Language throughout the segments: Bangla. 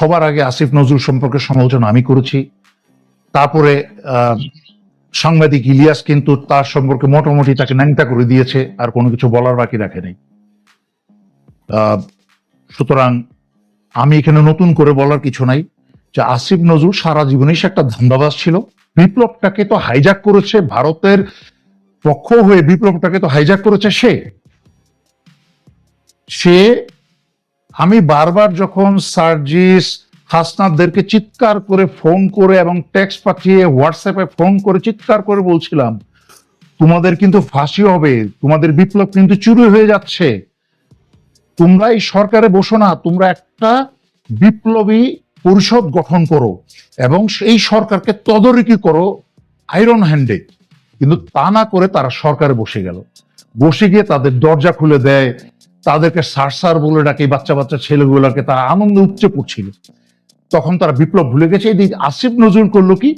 সবার আগে আসিফ নজরুল সম্পর্কে সমালোচনা আমি করেছি। তারপরে সাংবাদিক ইলিয়াস কিন্তু তার সম্পর্কে মোটামুটি তাকে ন্যাংটা করে দিয়েছে, আর কোনো কিছু বলার বাকি রাখে নাই। সুতরাং আমি এখানে নতুন করে বলার কিছু নাই যে আসিফ নজরুল সারা জীবনেই সে একটা ধান্দাবাজ ছিল। বিপ্লবটাকে তো হাইজাক করেছে, ভারতের পক্ষ হয়ে বিপ্লবটাকে তো হাইজাক করেছে সে। সে আমি বারবার যখন সার্জিস হাসনাদদেরকে চিৎকার করে ফোন করে এবং টেক্সট পাঠিয়ে হোয়াটসঅ্যাপে ফোন করে চিৎকার করে বলছিলাম, তোমাদের কিন্তু ফাঁসি হবে, তোমাদের বিপ্লব কিন্তু চুরি হয়ে যাচ্ছে। তোমরা এই সরকারে বসো না, তোমরা একটা বিপ্লবী পরিষদ গঠন করো এবং সেই সরকারকে তদারকি করো আয়রন হ্যান্ডে কিন্তু তা না করে তারা সরকারে বসে গেল। বসে গিয়ে তাদের দরজা খুলে দেয় তাদেরকে সার সার বলে ডাকে বাচ্চা বাচ্চা ছেলেগুলোকে, তারা আনন্দে উপচে পড়ছিল। তখন তারা বিপ্লব ভুলে গেছে। এদিকে আসিফ নজরুল করল কি?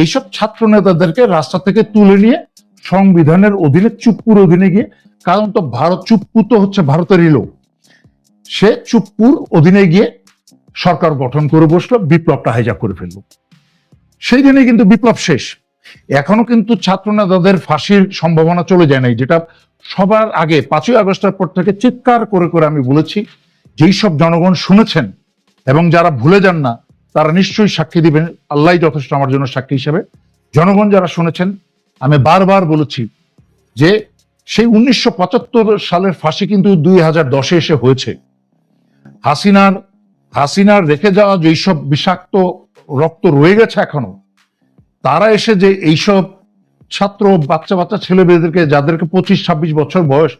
এইসব ছাত্র নেতাদেরকে রাস্তা থেকে তুলে নিয়ে সংবিধানের অধীনে চুপ্পুর অধীনে গিয়ে, কারণ তো ভারত চুপ্পু তো হচ্ছে ভারতেরই লোক। সে চুপ্পুর অধীনে গিয়ে সরকার গঠন করে বসল, বিপ্লবটা হাইজাক করে ফেলল। সেই দিনে কিন্তু বিপ্লব শেষ। এখনও কিন্তু ছাত্র নেতাদের ফাঁসির সম্ভাবনা চলে যায় নাই, যেটা সবার আগে পাঁচই আগস্টের পর থেকে চিৎকার করে করে আমি বলেছি, যেই সব জনগণ শুনেছেন এবং যারা ভুলে যান না, তারা নিশ্চয়ই সাক্ষী দিবেন, আল্লাহ যথেষ্ট আমার জন্য সাক্ষী হিসেবে। জনগণ যারা শুনেছেন, আমি বারবার বলেছি যে সেই উনিশশো পঁচাত্তর সালের ফাঁসি কিন্তু দুই হাজার দশে এসে হয়েছে। হাসিনার হাসিনার রেখে যাওয়া যেই সব বিষাক্ত রক্ত রয়ে গেছে এখনও, তারা এসে যে এইসব ছাত্র বাচ্চা বাচ্চা ছেলে মেয়েদেরকে যাদেরকে পঁচিশ, ছাব্বিশ বছর বয়স,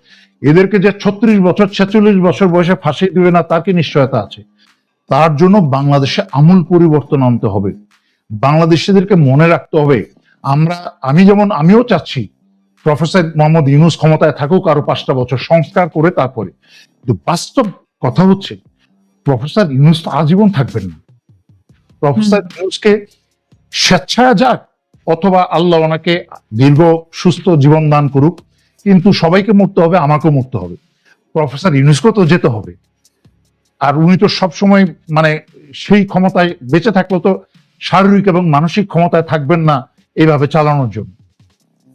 এদেরকে যে ছত্রিশ বছর, ছেচল্লিশ বছর বয়সে ফাঁসি দিবে না, তার কি নিশ্চয়তা আছে? তার জন্য বাংলাদেশে আমূল পরিবর্তন আনতে হবে। বাংলাদেশিদেরকে মনে রাখতে হবে, আমরা, আমি যেমন, আমিও চাচ্ছি, প্রফেসর মোহাম্মদ ইউনুস ক্ষমতায় থাকুক আরও পাঁচটা বছর সংস্কার করে তারপরে। কিন্তু বাস্তব কথা হচ্ছে, প্রফেসর ইউনুস তো আজীবন থাকবেন না। প্রফেসর ইউনুসকে স্বেচ্ছায় যাক অথবা আল্লাহ ওনাকে দীর্ঘ, সুস্থ জীবন দান করুক, কিন্তু সবাইকে মরতে হবে, আমাকেও মরতে হবে। প্রফেসর ইউনুসকেও তো যেতে হবে। আর উনি তো সবসময় মানে সেই ক্ষমতায় বেঁচে থাকলেও তো শারীরিক এবং মানসিক ক্ষমতায় থাকবেন না এইভাবে চালানোর জন্য।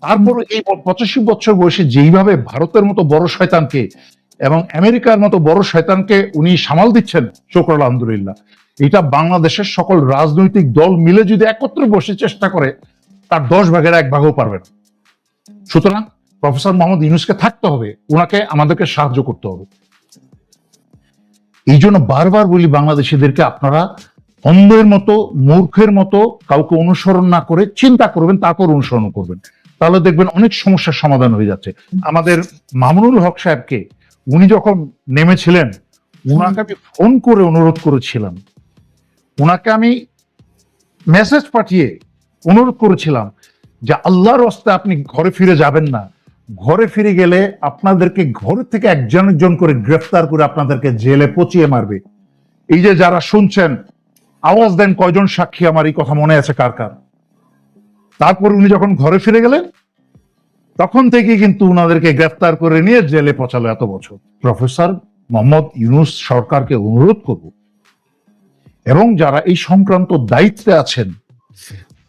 তারপর এই পঁচাশি বছর বয়সে যেইভাবে ভারতের মতো বড় শয়তানকে এবং আমেরিকার মতো বড় শয়তানকে উনি সামাল দিচ্ছেন, শোকর আলহামদুলিল্লাহ, এটা বাংলাদেশের সকল রাজনৈতিক দল মিলে যদি একত্রে বসে চেষ্টা করে তার দশ ভাগের এক ভাগও পারবে না। সুতরাং প্রফেসর মোহাম্মদ ইউনুসকে থাকতে হবে ওনাকে আমাদেরকে সাহায্য করতে হবে। এই জন্য বারবার বলি বাংলাদেশিদেরকে, আপনারা অন্ধের মতো, মূর্খের মতো কাউকে অনুসরণ না করে চিন্তা করবেন, তারপর অনুসরণ করবেন। তাহলে দেখবেন অনেক সমস্যার সমাধান হয়ে যাচ্ছে। আমাদের মামুনুল হক সাহেবকে উনি যখন নেমেছিলেন, উনাকে আমি ফোন করে অনুরোধ করেছিলাম। ওনাকে আমি মেসেজ পাঠিয়ে অনুরোধ করেছিলাম যে আল্লাহর হস্তে আপনি ঘরে ফিরে যাবেন না। ঘরে ফিরে গেলে আপনাদেরকে ঘরে থেকে একজন একজন করে গ্রেফতার করে আপনাদেরকে জেলে পচিয়ে মারবে। এই যে যারা শুনছেন, আওয়াজ দেন কয়জন সাক্ষী আমার এই কথা মনে আছে কার কার? তারপর উনি যখন ঘরে ফিরে গেলেন, তখন থেকে কিন্তু উনাদেরকে গ্রেফতার করে নিয়ে জেলে পচালো এত বছর। প্রফেসর মোহাম্মদ ইউনুস সরকারকে অনুরোধ করব। এবং যারা এই সংক্রান্ত দায়িত্বে আছেন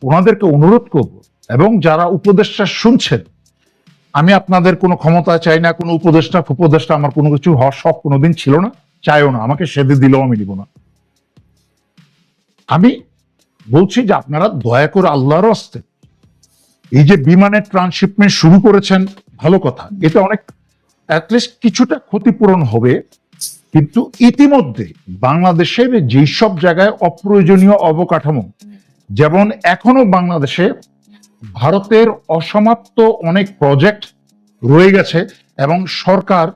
ওনাদেরকে অনুরোধ করব এবং যারা উপদেষ্টা শুনছেন, আমি আপনাদের কোনো ক্ষমতা চাই না, কোনো উপদেষ্টা উপদেষ্টা আমার কোনো কিছু হওয়ার শখ কোনোদিন ছিল না, চাইও না, আমাকে সেদে দিলেও আমি দিব না। আমি বলছি যে আপনারা দয়া করে আল্লাহর হস্তে এই যে বিমানের ট্রান্সশিপমেন্ট শুরু করেছেন, ভালো কথা, এটা অনেক অ্যাটলিস্ট কিছুটা ক্ষতিপূরণ হবে, কিন্তু ইতিমধ্যে বাংলাদেশের যেই সব জায়গায় অপ্রয়োজনীয় অবকাঠামো যেমন এখনও বাংলাদেশে ভারতের অসমাপ্ত অনেক প্রজেক্ট রয়ে গেছে এবং সরকার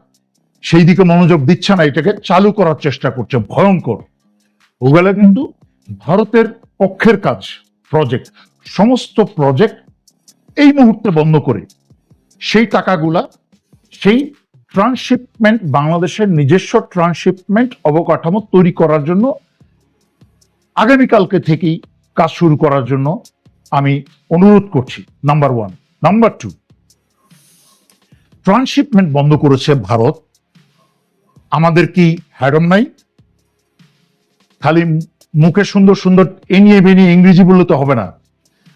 সেই দিকে মনোযোগ দিচ্ছে না, এটাকে চালু করার চেষ্টা করছে, ভয়ঙ্কর। ওগুলো কিন্তু ভারতের পক্ষের কাজ প্রজেক্ট সমস্ত প্রজেক্ট এই মুহূর্তে বন্ধ করে। সেই টাকাগুলা, সেই ট্রান্সশিপমেন্ট বাংলাদেশের নিজস্ব ট্রান্সশিপমেন্ট অবকাঠামো তৈরি করার জন্য আগামীকালকে থেকেই কাজ শুরু করার জন্য আমি অনুরোধ করছি number one number two transshipment বন্ধ করেছে ভারত। আমাদের কি হ্যাডম নাই? খালি মুখে সুন্দর সুন্দর এনিয়ে বেনিয়ে ইংরেজি বললে তো হবে না।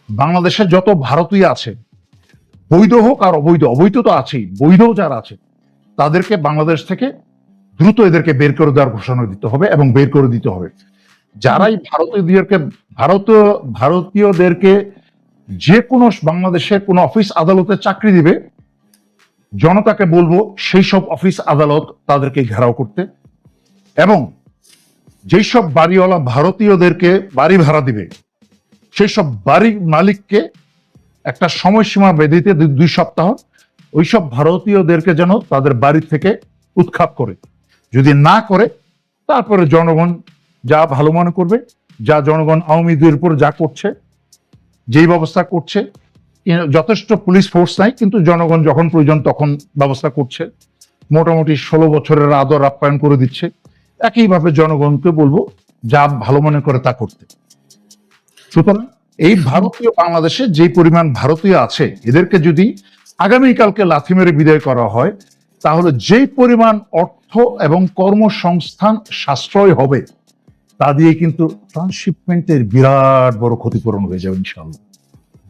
বাংলাদেশে যত ভারতীয় আছে, বৈধ হোক আর অবৈধ অবৈধ তো আছেই, বৈধ যারা আছে, তাদেরকে বাংলাদেশ থেকে দ্রুত এদেরকে বের করে দেওয়ার ঘোষণা দিতে হবে এবং বের করে দিতে হবে। যারাই ভারতীয়দেরকে ভারতীয় ভারতীয়দেরকে যে কোনো বাংলাদেশে কোনো অফিস আদালতে চাকরি দিবে জনতাকে বলব সেই সব অফিস আদালত তাদেরকে ঘেরাও করতে এবং যেই সব বাড়িওয়ালা ভারতীয়দেরকে বাড়ি ভাড়া দিবে সেই সব বাড়ির মালিককে একটা সময়সীমা বেঁধিতে দুই- দুই সপ্তাহ ওই সব ভারতীয়দেরকে যেন তাদের বাড়ি থেকে উৎখাত করে। যদি না করে তারপরে জনগণ যা ভালো মনে করবে, যা জনগণ আওয়ামীদের উপর যা করছে, যেই ব্যবস্থা করছে যথেষ্ট পুলিশ ফোর্স নাই, কিন্তু জনগণ যখন প্রয়োজন তখন ব্যবস্থা করছে। মোটামুটি ষোলো বছরের আদর আপ্যায়ন করে দিচ্ছে। একইভাবে জনগণকে বলব, যা ভালো মনে করে তা করতে। সুতরাং এই ভারতীয় বাংলাদেশে যে পরিমাণ ভারতীয় আছে, এদেরকে যদি আগামীকালকে লাথি মেরে বিদায় করা হয়, তাহলে যে পরিমাণ অর্থ এবং কর্মসংস্থান সাশ্রয় হবে তা দিয়ে কিন্তু ট্রান্সশিপমেন্টের বিরাট বড় ক্ষতিপূরণ হয়ে যাবে ইনশাআল্লাহ।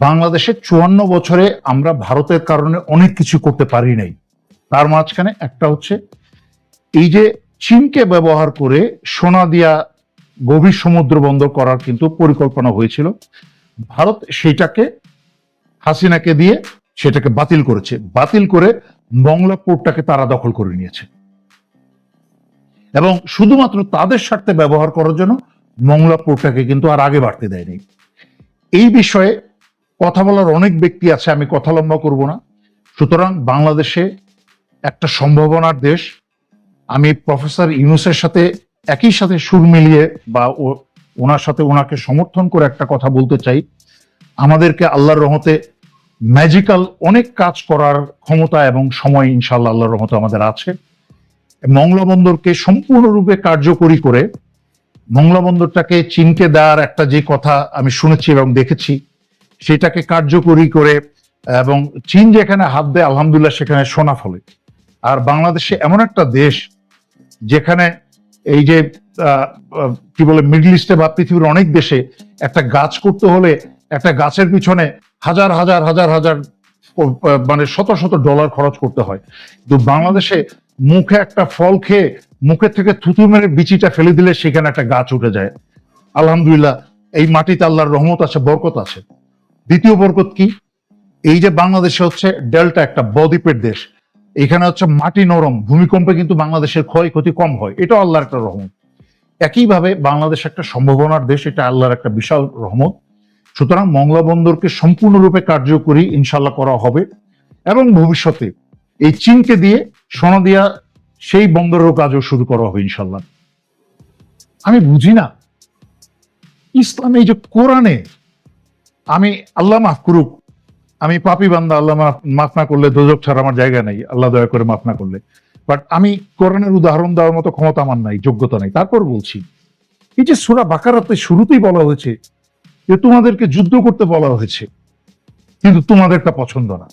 বাংলাদেশে চুয়ান্ন বছরে আমরা ভারতের কারণে অনেক কিছু করতে পারি নাই। তার মাঝখানে একটা হচ্ছে, এই যে চীনকে ব্যবহার করে সোনা দিয়া গভীর সমুদ্র বন্দর করার কিন্তু পরিকল্পনা হয়েছিল। ভারত সেইটাকে হাসিনাকে দিয়ে সেটাকে বাতিল করেছে। বাতিল করে মংলা পোর্টটাকে তারা দখল করে নিয়েছে। এবং শুধুমাত্র তাদের স্বার্থে ব্যবহার করার জন্য মংলা পোর্টটাকে কিন্তু আর আগে বাড়তে দেয়নি। এই বিষয়ে কথা বলার অনেক ব্যক্তি আছে, আমি কথা লম্বা করব না। সুতরাং বাংলাদেশে একটা সম্ভাবনার দেশ। আমি প্রফেসর ইউনুসের সাথে একই সাথে সুর মিলিয়ে বা ওনার সাথে ওনাকে সমর্থন করে একটা কথা বলতে চাই। আমাদেরকে আল্লাহর রহমতে ম্যাজিক্যাল অনেক কাজ করার ক্ষমতা এবং সময় ইনশাল্লাহ আল্লাহর রহমতে আমাদের আছে। মংলা বন্দরকে সম্পূর্ণরূপে কার্যকরী করে মংলা বন্দরটাকে চীনকে দেওয়ার একটা যে কথা আমি শুনেছি এবং দেখেছি, সেটাকে কার্যকরী করে এবং চীন যেখানে হাত দেয়, আলহামদুলিল্লাহ সেখানে সোনা ফলে। আর বাংলাদেশে এমন একটা দেশ যেখানে এই যে কি বলে, মিডল ইস্টে বা পৃথিবীর অনেক দেশে একটা গাছ করতে হলে একটা গাছের পিছনে হাজার হাজার হাজার হাজার মানে শত শত ডলার খরচ করতে হয়। কিন্তু বাংলাদেশে মুখে একটা ফল খেয়ে মুখের থেকে থুতু মেরে বিচিটা ফেলে দিলে সেখানে একটা গাছ উঠে যায়। আলহামদুলিল্লাহ, এই মাটিতে আল্লাহর রহমত আছে, বরকত আছে। দ্বিতীয় বরকত কি? এই যে বাংলাদেশে হচ্ছে ডেল্টা একটা বদ্বীপের দেশ, এখানে হচ্ছে মাটি নরম, ভূমিকম্পে কিন্তু বাংলাদেশের ক্ষয়ক্ষতি কম হয় এটা আল্লাহর একটা রহমত। একইভাবে বাংলাদেশ একটা সম্ভাবনার দেশ, এটা আল্লাহর একটা বিশাল রহমত। সুতরাং মংলা বন্দরকে সম্পূর্ণরূপে কার্যকরী ইনশাল্লাহ করা হবে এবং ভবিষ্যতে এই চীনকে দিয়ে সোনা দিয়া সেই বন্দরের কাজও শুরু করা হবে ইনশাল্লাহ। আমি বুঝি না। ইসলামে এই যে কোরআনে আমি আল্লাহ মাফ করুক, আমি পাপি বান্দা, আল্লাহ মাফ না করলে দোজক ছাড়া আমার জায়গা নাই, আল্লাহ দয়া করে মাফ না করলে। বাট আমি কোরআনের উদাহরণ দেওয়ার মতো ক্ষমতা আমার নাই, যোগ্যতা নাই। তারপর বলছি, এই যে সুরা বাকারাতে শুরুতেই বলা হয়েছে যে তোমাদেরকে যুদ্ধ করতে বলা হয়েছে, কিন্তু তোমাদেরটা পছন্দ না।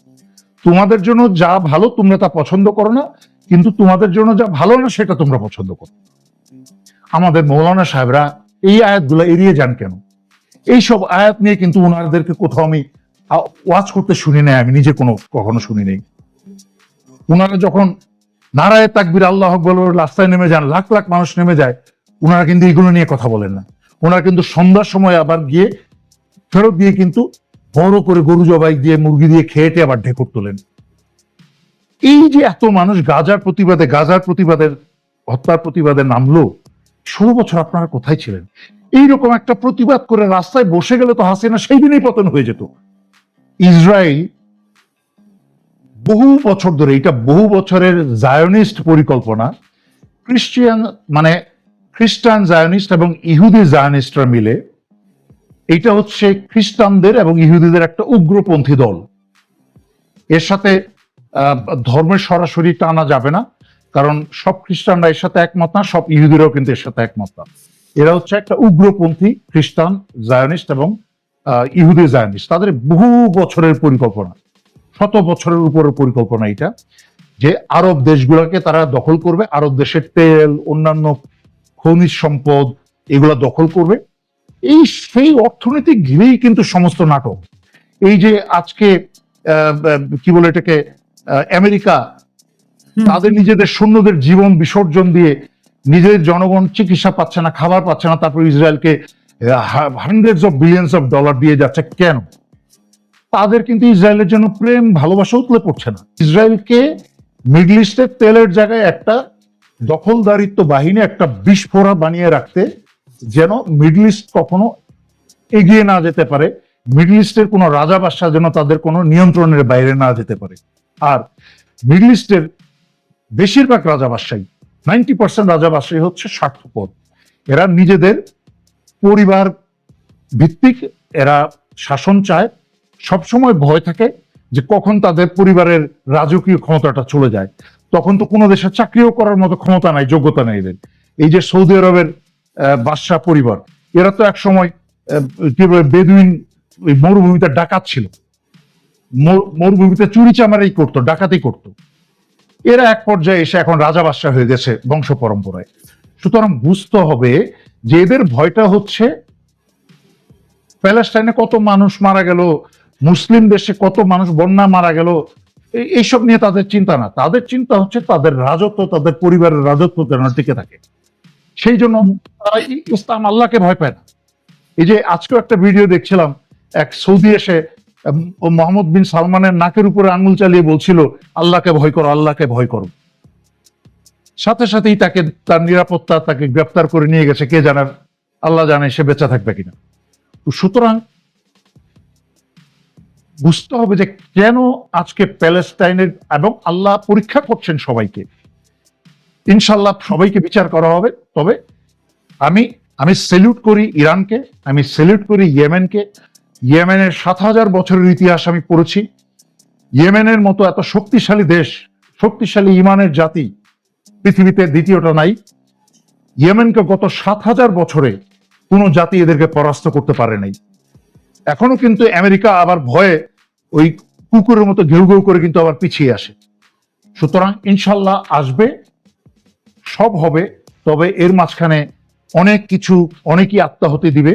তোমাদের জন্য যা ভালো তোমরা তা পছন্দ করো না, কিন্তু তোমাদের জন্য যা ভালো না সেটা তোমরা পছন্দ করো। আমাদের মৌলানা সাহেবরা এই আয়াতগুলো এড়িয়ে যান কেন? এইসব আয়াত নিয়ে কিন্তু ওনাদেরকে কোথাও আমি ওয়াজ করতে শুনি নাই, আমি নিজে কোনো কখনো শুনি নাই। ওনারা যখন নারায় তাকবির আল্লাহ আকবর রাস্তায় নেমে যান, লাখ লাখ মানুষ নেমে যায়, ওনারা কিন্তু এগুলো নিয়ে কথা বলেন না। ওনারা কিন্তু সন্ধ্যার সময় আবার গিয়ে ফেরত দিয়ে কিন্তু বড় করে গরু জবাই দিয়ে, মুরগি দিয়ে খেয়েটে আবার ঢেকুর তোলেন। এই যে এত মানুষ গাজার প্রতিবাদে, গাজার প্রতিবাদের, হত্যার প্রতিবাদে নামলো, ষোলো বছর আপনারা কোথায় ছিলেন? এইরকম একটা প্রতিবাদ করে রাস্তায় বসে গেলে তো হাসিনা সেই দিনেই পতন হয়ে যেত। ইসরায়েল বহু বছর ধরে, এটা বহু বছরের জায়নিস্ট পরিকল্পনা, খ্রিস্টিয়ান মানে খ্রিস্টান জায়নিস্ট এবং ইহুদি জায়নিস্টরা মিলে এটা হচ্ছে খ্রিস্টানদের এবং ইহুদিদের একটা উগ্রপন্থী দল। এর সাথে ধর্মের সরাসরি টানা যাবে না, কারণ সব খ্রিস্টানরা এর সাথে একমত না, সব ইহুদিরাও কিন্তু এর সাথে একমত না। এরা হচ্ছে একটা উগ্রপন্থী খ্রিস্টান, জায়নিস্ট এবং ইহুদি জায়নিস্ট। তাদের বহু বছরের পরিকল্পনা, শত বছরের উপরের পরিকল্পনা এটা যে আরব দেশগুলোকে তারা দখল করবে। আরব দেশের তেল, অন্যান্য খনিজ সম্পদ এগুলা দখল করবে। এই সেই অর্থনীতি ঘিরেই কিন্তু সমস্ত নাটক। এই যে আজকে কি বলে এটাকে আমেরিকা তাদের নিজেদের সৈন্যদের জীবন বিসর্জন দিয়ে নিজের জনগণ চিকিৎসা পাচ্ছে না খাবার পাচ্ছে না তারপর ইসরায়েলকে hundreds of billions of dollar দিয়ে যাচ্ছে। কেন? তাদের কিন্তু ইসরায়েলের জন্য প্রেম ভালোবাসা উতলে পড়ছে না। ইসরায়েলকে মিডল ইস্টের তেলের জায়গায় একটা দখলদারিত্ব বাহিনী একটা বিস্ফোরা বানিয়ে রাখতে যেন মিডল ইস্ট কখনো এগিয়ে না যেতে পারে, মিডল ইস্টের কোনো রাজা বাদশাহ যেন তাদের কোনো নিয়ন্ত্রণের বাইরে না যেতে পারে। আর মিডল ইস্টের বেশিরভাগ রাজা বাদশাহী নাইনটি পার্সেন্ট রাজা বাদশাহী হচ্ছে স্বার্থপর। এরা নিজেদের পরিবার ভিত্তিক এরা শাসন চায়, সবসময় ভয় থাকে যে কখন তাদের পরিবারের রাজকীয় ক্ষমতাটা চলে যায়। তখন তো কোনো দেশে চাকরিও করার মতো ক্ষমতা নাই, যোগ্যতা নাই এদের। এই যে সৌদি আরবের বাদশাহ পরিবার। এরা তো এক সময় কি বলে, বেদুইন ওই মরুভূমিতে ডাকাত ছিল। মরুভূমিতে চুরি চামারাই করতো ডাকাতি করতো। এরা এক পর্যায়ে এসে এখন রাজা বাদশাহ হয়ে গেছে বংশ পরম্পরায়। সুতরাং বুঝতে হবে যে এদের ভয়টা হচ্ছে, প্যালেস্টাইনে কত মানুষ মারা গেল, মুসলিম দেশে কত মানুষ বন্যা মারা গেল এইসব নিয়ে তাদের চিন্তা না। তাদের চিন্তা হচ্ছে তাদের রাজত্ব, তাদের পরিবারের রাজত্ব যেন টিকে থাকে। সেই জন্য তারা ইসলাম আল্লাহকে ভয় পায় না। এই যে আজকেও একটা ভিডিও দেখছিলাম, এক সৌদি এসে ও মোহাম্মদ বিন সালমানের নাকের উপরে আঙুল চালিয়ে বলছিল, আল্লাহকে ভয় করো, আল্লাহকে ভয় করো। সাথে সাথেই তাকে, তার নিরাপত্তা তাকে গ্রেপ্তার করে নিয়ে গেছে, কে জানার আল্লাহ জানে সে বেঁচে থাকবে কিনা। তো সুতরাং বুঝতে হবে যে কেন আজকে প্যালেস্টাইনের এবং আল্লাহ পরীক্ষা করছেন সবাইকে। ইনশাল্লাহ সবাইকে বিচার করা হবে। তবে আমি আমি সেলিউট করি ইরানকে, আমি সেলিউট করি ইয়েমেনকে। ইয়েমেনের সাত হাজার বছরের ইতিহাস আমি পড়েছি। ইয়েমেনের মতো এত শক্তিশালী দেশ, শক্তিশালী ইমানের জাতি পৃথিবীতে দ্বিতীয়টা নাই। ইয়েমেনকে গত সাত হাজার বছরে কোনো জাতি এদেরকে পরাস্ত করতে পারে নাই। এখনও কিন্তু আমেরিকা আবার ভয়ে ওই কুকুরের মতো ঘেউ ঘেউ করে কিন্তু আবার পিছিয়ে আসে। সুতরাং ইনশাল্লাহ আসবে। সব হবে, তবে এর মাঝখানে অনেক কিছু অনেকই আত্মাহতি দিবে।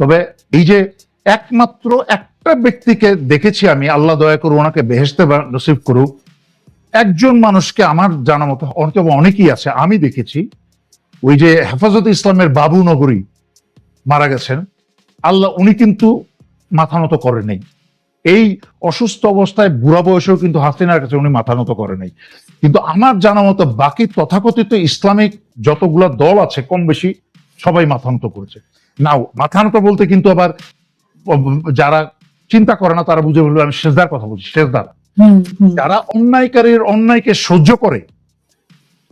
তবে এই যে একমাত্র একটা ব্যক্তিকে দেখেছি আমি, আল্লাহ দয়া করে ওনাকে বেহেস্তে নসিব করুক, একজন মানুষকে আমার জানা মতো অনেকে অনেকেই আছে, আমি দেখেছি। ওই যে হেফাজত ইসলামের বাবু নগরী মারা গেছেন, আল্লাহ উনি কিন্তু মাথা মতো করে নেই এই অসুস্থ অবস্থায় বুড়া বয়সেও কিন্তু হাসিনার কাছে উনি মাথা নত করে নাই। কিন্তু আমার জানা মতো বাকি তথাকথিত ইসলামিক যতগুলা দল আছে কম বেশি সবাই মাথা নত করেছে। নাও মাথা নত বলতে কিন্তু আবার যারা চিন্তা করে না তারা বুঝে বলবে আমি সেজদার কথা বলছি হুম। যারা অন্যায়কারীর অন্যায়কে সহ্য করে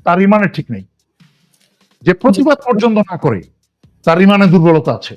তার ইমানের ঠিক নেই। যে প্রতিবাদ পর্যন্ত না করে তার ইমানে দুর্বলতা আছে।